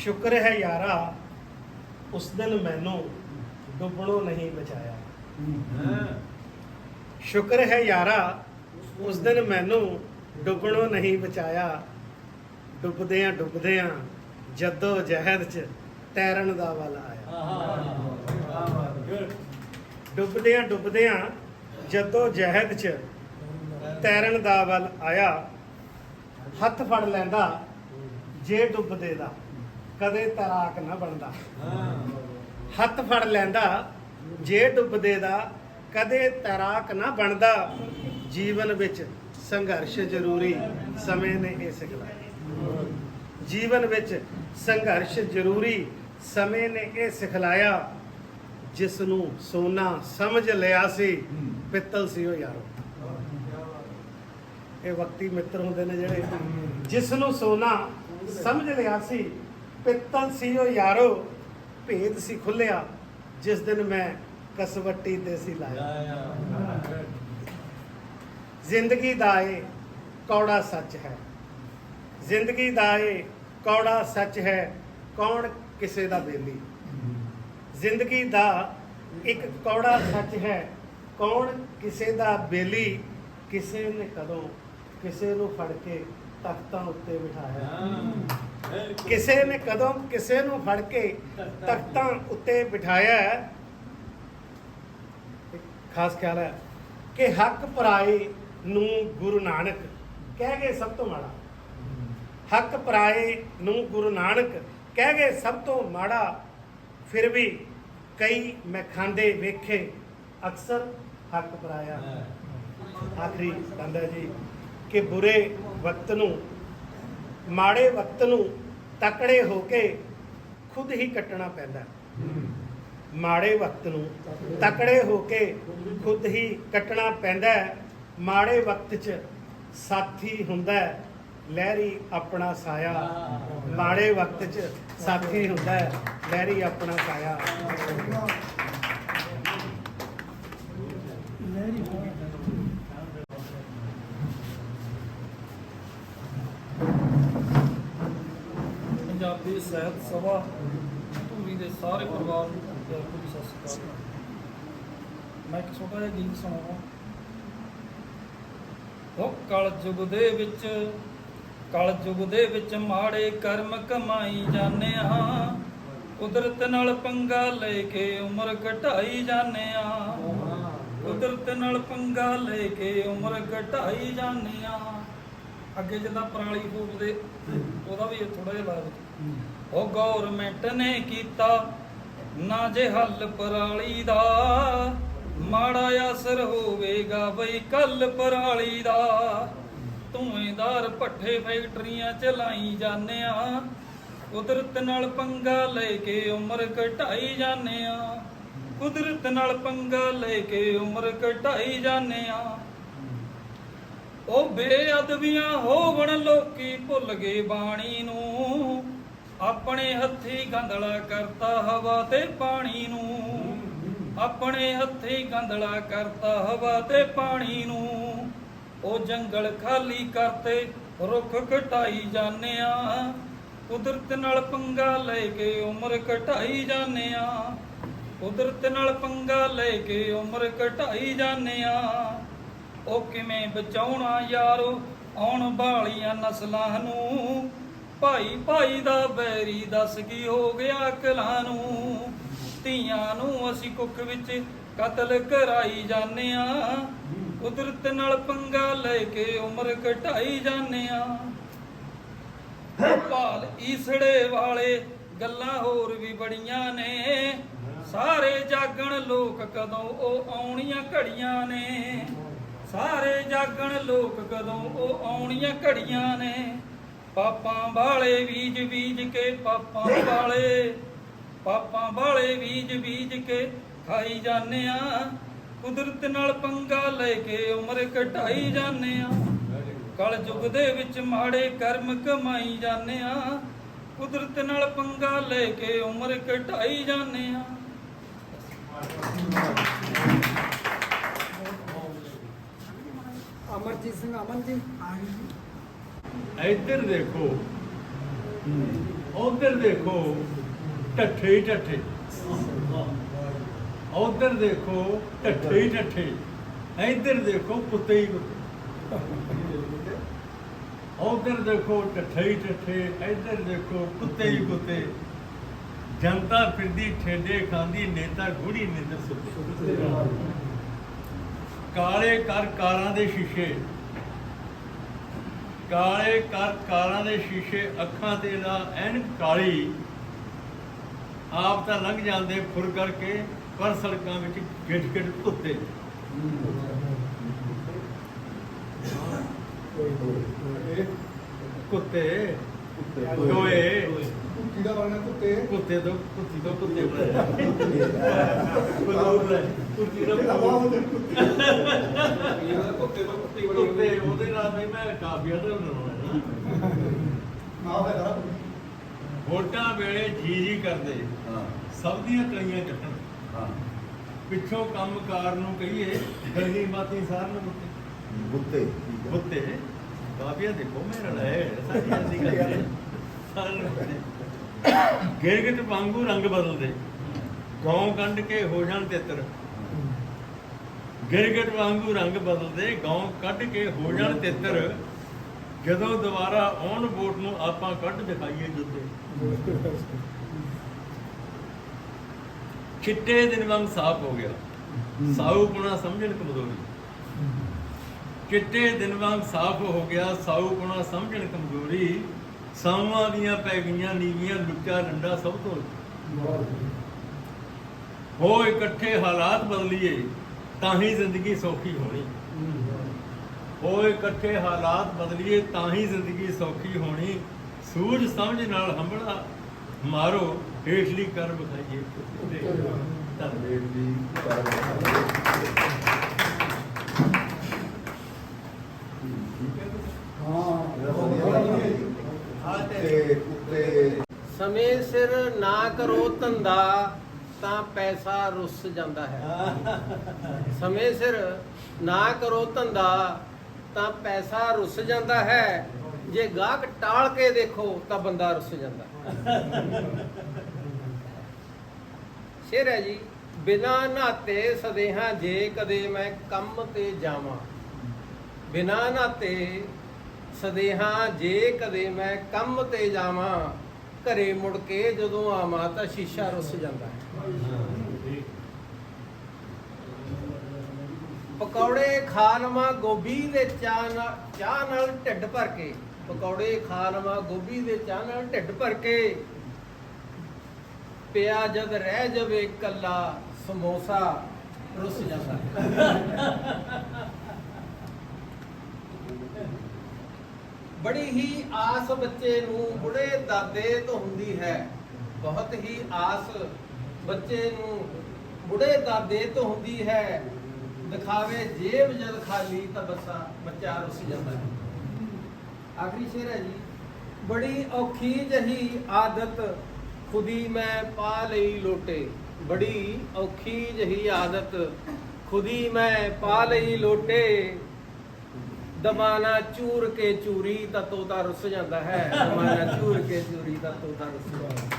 ਸ਼ੁਕਰ ਹੈ ਯਾਰਾ, ਉਸ ਦਿਨ ਮੈਨੂੰ ਡੁੱਬਣੋਂ ਨਹੀਂ ਬਚਾਇਆ। ਸ਼ੁਕਰ ਹੈ ਯਾਰਾ, ਉਸ ਦਿਨ ਮੈਨੂੰ ਡੁੱਬਣੋਂ ਨਹੀਂ ਬਚਾਇਆ। ਡੁੱਬਦਿਆਂ ਡੁੱਬਦਿਆਂ ਜੱਦੋ ਜਹਿਦ ਚ ਤੈਰਨ ਦਾ ਵੱਲ ਆਇਆ। ਡੁੱਬਦਿਆਂ ਡੁੱਬਦਿਆਂ ਜੱਦੋ ਜਹਿਦ ਚ ਤੈਰਨ ਦਾ ਵੱਲ ਆਇਆ। ਹੱਥ ਫੜ ਲੈਂਦਾ, ਜੇ ਡੁੱਬਦੇ ਦਾ। ਕਦੇ ਤੈਰਾਕ ਨਾ ਬਣਦਾ। ਹੱਥ ਫੜ ਲੈਂਦਾ ਜੇ ਡੁੱਬਦੇ ਦਾ ਕਦੇ ਤੈਰਾਕ ਨਾ ਬਣਦਾ। ਜੀਵਨ ਵਿੱਚ ਸੰਘਰਸ਼ ਜ਼ਰੂਰੀ ਸਮੇਂ ਨੇ ਇਹ ਸਿਖਲਾਇਆ ਜੀਵਨ ਵਿੱਚ ਸੰਘਰਸ਼ ਜ਼ਰੂਰੀ ਸਮੇਂ ਨੇ ਇਹ ਸਿਖਲਾਇਆ। ਜਿਸ ਨੂੰ ਸੋਨਾ ਸਮਝ ਲਿਆ ਸੀ ਪਿੱਤਲ ਸੀ ਉਹ ਯਾਰੋ। ਇਹ ਵਕਤੀ ਮਿੱਤਰ ਹੁੰਦੇ ਨੇ ਜਿਹੜੇ। ਜਿਸ ਨੂੰ ਸੋਨਾ ਸਮਝ ਲਿਆ ਸੀ ਪਿੱਤਲ ਸੀ ਉਹ ਯਾਰੋ ਭੇਦ ਸੀ ਖੁੱਲਿਆ ਜਿਸ ਦਿਨ ਮੈਂ ਕਸਵੱਟੀ ਤੇ ਸੀ ਲਾਇਆ। ਜ਼ਿੰਦਗੀ ਦਾ ਇਹ ਕੌੜਾ ਸੱਚ ਹੈ। ਜ਼ਿੰਦਗੀ ਦਾ ਇਹ ਕੌੜਾ ਸੱਚ ਹੈ ਕੌਣ ਕਿਸੇ ਦਾ ਬੇਲੀ? ਜ਼ਿੰਦਗੀ ਦਾ ਇੱਕ ਕੌੜਾ ਸੱਚ ਹੈ ਕੌਣ ਕਿਸੇ ਦਾ ਬੇਲੀ? ਕਿਸੇ ਨੇ ਕਦੋਂ ਕਿਸੇ ਨੂੰ ਫੜ ਕੇ ਤਖਤਾਂ ਉੱਤੇ ਬਿਠਾਇਆ। ਕਿਸੇ ਨੇ ਕਦੋਂ ਕਿਸੇ ਨੂੰ ਫੜ ਕੇ ਤਖਤਾਂ ਉੱਤੇ ਬਿਠਾਇਆ ਹੈ। ਇੱਕ ਖਾਸ ਖਿਆਲ ਹੈ ਕਿ ਹੱਕ ਪਰਾਏ ਨੂੰ ਗੁਰੂ ਨਾਨਕ ਕਹਿ ਗਏ ਸਭ ਤੋਂ ਮਾੜਾ। ਹੱਕ ਪਰਾਏ ਨੂੰ ਗੁਰੂ ਨਾਨਕ ਕਹਿ ਗਏ ਸਭ ਤੋਂ ਮਾੜਾ। ਫਿਰ ਵੀ ਕਈ ਮੈਂ ਖਾਂਦੇ ਵੇਖੇ ਅਕਸਰ ਹੱਕ ਪਰਾਇਆ। ਆਖਰੀ ਕਹਿੰਦਾ ਜੀ ਕਿ ਬੁਰੇ ਵਕਤ ਨੂੰ ਮਾੜੇ ਵਕਤ ਨੂੰ ਤਕੜੇ ਹੋ ਕੇ ਖੁਦ ਹੀ ਕੱਟਣਾ ਪੈਂਦਾ। ਮਾੜੇ ਵਕਤ ਨੂੰ ਤਕੜੇ ਹੋ ਕੇ ਖੁਦ ਹੀ ਕੱਟਣਾ ਪੈਂਦਾ। ਮਾੜੇ ਵਕਤ 'ਚ ਸਾਥੀ ਹੁੰਦਾ। ਲਹਿਰੀ ਆਪਣਾ ਸਾਇਆ। ਮਾੜੇ ਵਕਤ 'ਚ ਸਾਥੀ ਹੁੰਦਾ। ਲਹਿਰੀ ਆਪਣਾ ਸਾਇਆ। ਪੰਜਾਬੀ ਸਾਹਿਤ ਸਭਾ, ਧੂਰੀ ਦੇ ਸਾਰੇ ਪਰਿਵਾਰ ਨੂੰ ਪਿਆਰ ਭਰੀ ਸਤਿ ਸ਼੍ਰੀ ਅਕਾਲ। ਮੈਂ ਇੱਕ ਛੋਟਾ ਜਿਹਾ ਗੀਤ ਸੁਣਾਵਾਂ ਉਹ ਕਲ ਯੁਗ ਦੇ ਵਿੱਚ ਕਲ ਯੁਗ ਦੇ ਵਿੱਚ ਮਾੜੇ ਕਰਮ ਕਮਾਈ ਜਾਂਦੇ ਆ ਕੁਦਰਤ ਨਾਲ ਪੰਗਾ ਲੈ ਕੇ ਉਮਰ ਘਟਾਈ ਜਾਂਦੇ ਆ ਕੁਦਰਤ ਨਾਲ ਪੰਗਾ ਲੈ ਕੇ ਉਮਰ ਘਟਾਈ ਜਾਂਦੇ ਆ ਅੱਗੇ ਜਿੱਦਾਂ ਪਰਾਲੀ ਫੂਕਦੇ, ਉਹਦਾ ਵੀ ਥੋੜਾ ਜਿਹਾ ਲਾ ਉਹ ਗਵਰਨਮੈਂਟ ਨੇ ਕੀਤਾ, ਨਾ ਜੇ ਹੱਲ ਪਰਾਲੀ ਦਾ। ਮਾੜਾ ਅਸਰ ਹੋਵੇਗਾ ਬਈ ਕੱਲ ਪਰਾਲੀ ਦਾ। ਧੂਏਦਾਰ ਪੱਠੇ ਫੈਕਟਰੀਆਂ ਚਲਾਈ ਜਾਂਦੇ ਆ। ਕੁਦਰਤ ਨਾਲ ਪੰਗਾ ਲੈ ਕੇ ਉਮਰ ਘਟਾਈ ਜਾਂਦੇ ਆ। ਕੁਦਰਤ ਨਾਲ ਪੰਗਾ ਲੈ ਕੇ ਉਮਰ ਘਟਾਈ ਜਾਂਦੇ ਆ। ਉਹ ਬੇਅਦਬੀਆਂ ਹੋਵਣ, ਲੋਕੀ ਭੁੱਲ ਗਏ ਬਾਣੀ ਨੂੰ। ਆਪਣੇ ਹੱਥੀ ਗੰਦਲਾ ਕਰਤਾ ਹਵਾ ਤੇ ਪਾਣੀ ਨੂੰ। ਆਪਣੇ ਹੱਥੀ ਗੰਦਲਾ ਕਰਤਾ ਹਵਾ ਤੇ ਪਾਣੀ ਨੂੰ। ਉਹ ਜੰਗਲ ਖਾਲੀ ਕਰਤੇ, ਰੁੱਖ ਕਟਾਈ ਜਾਂਦੇ ਕੁਦਰਤ ਨਾਲ ਪੰਗਾ ਲੈ ਕੇ ਉਮਰ ਘਟਾਈ ਜਾਂਦੇ ਆ ਕੁਦਰਤ ਨਾਲ ਪੰਗਾ ਲੈ ਕੇ ਉਮਰ ਘਟਾਈ ਜਾਂਦੇ ਆ ਉਹ ਕਿਵੇਂ ਬਚਾਉਣਾ ਯਾਰੋ, ਆਉਣ ਵਾਲੀਆਂ ਨਸਲਾਂ ਨੂੰ। ਭਾਈ ਭਾਈ ਦਾ ਬੈਰੀ ਦੱਸ ਕੀ ਹੋ ਗਿਆ ਕਲਾਂ ਨੂੰ? ਧੀਆਂ ਨੂੰ ਅਸੀਂ ਕੁੱਖ ਵਿੱਚ ਕਤਲ ਕਰਾਈ ਜਾਂਦੇ ਆ। ਕੁਦਰਤ ਨਾਲ ਪੰਗਾ ਲੈ ਕੇ ਉਮਰ ਘਟਾਈ ਜਾਂਦੇ ਆ। ਭਾਲ ਈਸੜੇ ਵਾਲੇ ਗੱਲਾਂ ਹੋਰ ਵੀ ਬੜੀਆਂ ਨੇ। ਸਾਰੇ ਜਾਗਣ ਲੋਕ ਕਦੋਂ ਉਹ ਆਉਣੀਆਂ ਘੜੀਆਂ ਨੇ। ਸਾਰੇ ਜਾਗਣ ਲੋਕ ਕਦੋਂ ਉਹ ਆਉਣੀਆਂ ਘੜੀਆਂ ਨੇ। ਪਾਪਾਂ ਵਾਲੇ ਬੀਜ ਬੀਜ ਕੇ ਪਾਪਾਂ ਵਾਲੇ ਪਾਪਾਂ ਵਾਲੇ ਬੀਜ ਬੀਜ ਕੇ ਖਾਈ ਜਾਂਦੇ ਆ। ਕੁਦਰਤ ਨਾਲ ਪੰਗਾ ਲੈ ਕੇ ਉਮਰ ਘਟਾਈ ਜਾਂਦੇ ਆ। ਕਲ ਯੁਗ ਦੇ ਵਿੱਚ ਮਾੜੇ ਕਰਮ ਕਮਾਈ ਜਾਂਦੇ ਆ। ਕੁਦਰਤ ਨਾਲ ਪੰਗਾ ਲੈ ਕੇ ਉਮਰ ਘਟਾਈ ਜਾਂਦੇ ਆ। ਅਮਰਜੀਤ ਸਿੰਘ ਅਮਨ ਜੀ। ਇੱਧਰ ਦੇਖੋ। ਉਧਰ ਦੇਖੋ ਹੀ ਢੱਠੇ। ਉਧਰ ਦੇਖੋ ਹੀ ਢੱਠੇ। ਇੱਧਰ ਦੇਖੋ ਕੁੱਤੇ ਹੀ ਕੁੱਤੇ। ਉਧਰ ਦੇਖੋ ਹੀ ਢੱਠੇ। ਇੱਧਰ ਦੇਖੋ ਕੁੱਤੇ ਹੀ ਕੁੱਤੇ। ਜਨਤਾ ਫਿਰਦੀ ਠੇਡੇ ਖਾਂਦੀ ਨੇਤਾ ਘੋੜੀ ਨਿੰਦਰ ਸੁੱਤੇ। ਕਾਲੇ ਕਰ ਕਾਰਾਂ ਦੇ ਸ਼ੀਸ਼ੇ। ਕਾਲੇ ਕਰ ਕਾਰਾਂ ਦੇ ਸ਼ੀਸ਼ੇ ਅੱਖਾਂ ਤੇ ਲਾ ਐਨਕ ਕਾਲੀ ਆਪ ਤਾਂ ਲੰਘ ਜਾਂਦੇ ਫੁਰ ਕਰਕੇ ਪਰ ਸੜਕਾਂ ਵਿੱਚ ਗਿੱਟ ਗਿੱਟ ਕੁੱਤੇ ਕੁੱਤੇ ਦੋਏ ਕਿਹਦਾ ਬਣਨਾ ਕੁੱਤੇ। ਕੁੱਤੇ ਤੋਂ ਕੁੱਤੀ ਤੋਂ ਕੁੱਤੇ ਬਣਾਏ ਕੁੱਤੀ ਤੋਂ ਕੁੱਤੇ ਤੋਂ ਕੁੱਤੀ। ਕੁੱਤੇ ਉਹਦੇ ਨਾਲ ਵੀ ਮੈਂ ਕਾਫੀਆ ਦਾ ਬਣਾਉਣਾ ਨਾ। ਹੈ ਕਰਾ ਵੋਟਾਂ ਵੇਲੇ ਜੀ ਜੀ ਕਰਦੇ। ਹਾਂ। ਸਭ ਦੀਆਂ ਕਲੀਆਂ ਕੱਟਣ ਹਾਂ। ਪਿੱਛੋਂ ਕੰਮਕਾਰ ਨੂੰ ਕਹੀਏ ਗਲੀ ਮਾਤੀ ਸਾਰ ਨੂੰ ਕੁੱਤੇ। ਬੁੱਤੇ ਕਾਫੀਆ ਦੇਖੋ ਮੇਰਾ ਲੈ ਸਾਰੀਆਂ ਦੀ ਗੱਲ ਸਾਰਨ ਗਿਰਗਿਟ ਵਾਂਗੂ ਰੰਗ ਬਦਲਦੇ। ਗਾਉਂ ਕੰਡ ਕੇ ਹੋ ਜਾਣ ਤਿੱਤਰ। ਗਿਰਗਿਟ ਵਾਂਗੂ ਰੰਗ ਬਦਲਦੇ, ਗਾਉਂ ਕੱਢ ਕੇ ਹੋ ਜਾਣ ਤਿੱਤਰ। ਜਦੋਂ ਦੁਬਾਰਾ ਆਉਣ ਵੋਟ ਨੂੰ ਆਪਾਂ ਕੱਢ ਦਿਖਾਈਏ ਜੁੱਤੇ। ਚਿੱਟੇ ਦਿਨ ਵਾਂਗ ਸਾਫ਼ ਹੋ ਗਿਆ। ਸਾਊ ਪੁਣਾ ਸਮਝਣ ਕਮਜ਼ੋਰੀ। ਚਿੱਟੇ ਦਿਨ ਵਾਂਗ ਸਾਫ਼ ਹੋ ਗਿਆ, ਸਾਊ ਪੁਣਾ ਸਮਝਣ ਕਮਜ਼ੋਰੀ। ਸਾਵਾਂ ਦੀਆਂ ਪੈ ਗਈਆਂ, ਨੀਵੀਆਂ ਲੁੱਚਾ ਡੰਡਾ ਸਭ ਤੋਂ ਹੋ ਇਕੱਠੇ ਹਾਲਾਤ ਬਦਲੀਏ, ਤਾਂ ਹੀ ਜ਼ਿੰਦਗੀ ਸੌਖੀ ਹੋਣੀ। ਹੋ ਇਕੱਠੇ ਹਾਲਾਤ ਬਦਲੀਏ, ਤਾਂ ਹੀ ਜ਼ਿੰਦਗੀ ਸੌਖੀ ਹੋਣੀ। ਸੂਝ ਸਮਝ ਨਾਲ ਹੰਬੜਾ ਮਾਰੋ, ਹੇਠਲੀ ਕਰ ਬਖਾਈਏ ਧੰਨਵਾਦ ਦੀ ਹਾਂ। ਤੇ ਕੁੱਤੇ ਸਮੇਂ ਸਿਰ ਨਾ ਕਰੋ ਧੰਦਾ, ਤਾਂ ਪੈਸਾ ਰੁੱਸ ਜਾਂਦਾ ਹੈ। ਸਮੇਂ ਸਿਰ ਨਾ ਕਰੋ ਧੰਦਾ, ਤਾਂ ਪੈਸਾ ਰੁੱਸ ਜਾਂਦਾ ਹੈ। ਜੇ ਗਾਹਕ ਟਾਲ ਕੇ ਦੇਖੋ, ਤਾਂ ਬੰਦਾ ਰੁੱਸ ਜਾਂਦਾ ਹੈ। ਸ਼ੇਰ ਹੈ ਜੀ, ਬਿਨਾ ਨਾਤੇ ਸਦੇਹਾਂ ਜੇ ਕਦੇ ਮੈਂ ਕੰਮ ਤੇ ਜਾਵਾਂ। ਬਿਨਾ ਨਾਤੇ ਸਦੇਹਾਂ, ਜੇ ਕਦੇ ਮੈਂ ਕੰਮ ਤੇ ਜਾਵਾਂ, ਘਰੇ ਮੁੜ ਕੇ ਜਦੋਂ ਆਵਾਂ ਤਾਂ ਸ਼ੀਸ਼ਾ ਰੁੱਸ ਜਾਂਦਾ ਹੈ। ਪਕੌੜੇ ਖਾ ਲਵਾਂ, ਗੋਭੀ ਦੇ ਚਾਹ ਨਾਲ ਚਾਹ ਨਾਲ ਢਿੱਡ ਭਰ ਕੇ। ਪਕੌੜੇ ਖਾ ਲਵਾਂ, ਗੋਭੀ ਦੇ ਚਾਹ ਨਾਲ ਢਿੱਡ ਭਰ ਕੇ। ਪਿਆ ਜਦ ਰਹਿ ਜਾਵੇ ਕੱਲਾ, ਸਮੋਸਾ ਰੁੱਸ ਜਾਂਦਾ ਬੜੀ ਹੀ ਆਸ ਬੱਚੇ ਨੂੰ ਬੁੜੇ ਦਾਦੇ ਤੋਂ ਹੁੰਦੀ ਹੈ। ਬਹੁਤ ਹੀ ਆਸ ਬੱਚੇ ਨੂੰ ਬੁੜੇ ਦਾਦੇ ਤੋਂ ਹੁੰਦੀ ਹੈ। ਦਿਖਾਵੇ ਜੇਬ ਜਦ ਖਾਲੀ ਤਾਂ ਬੱਸਾ, ਬੱਚਾ ਰੁੱਸ ਜਾਂਦਾ ਹੈ। ਆਖਰੀ ਸ਼ੇਰ ਹੈ ਜੀ, ਬੜੀ ਔਖੀ ਜਹੀ ਆਦਤ ਖੁਦੀ ਮੈਂ ਪਾ ਲਈ ਲੋਟੇ। ਬੜੀ ਔਖੀ ਜਹੀ ਆਦਤ ਖੁਦੀ ਮੈਂ ਪਾ ਲਈ ਲੋਟੇ। ਦਮਾਨਾ ਚੂਰ ਕੇ ਚੂਰੀ ਤਾਂ ਤੋਤਾ ਰੁੱਸ ਜਾਂਦਾ ਹੈ। ਦਮਾਨਾ ਚੂਰ ਕੇ ਚੂਰੀ ਤਾਂ ਤੋਤਾ ਰੁੱਸ ਜਾਂਦਾ ਹੈ।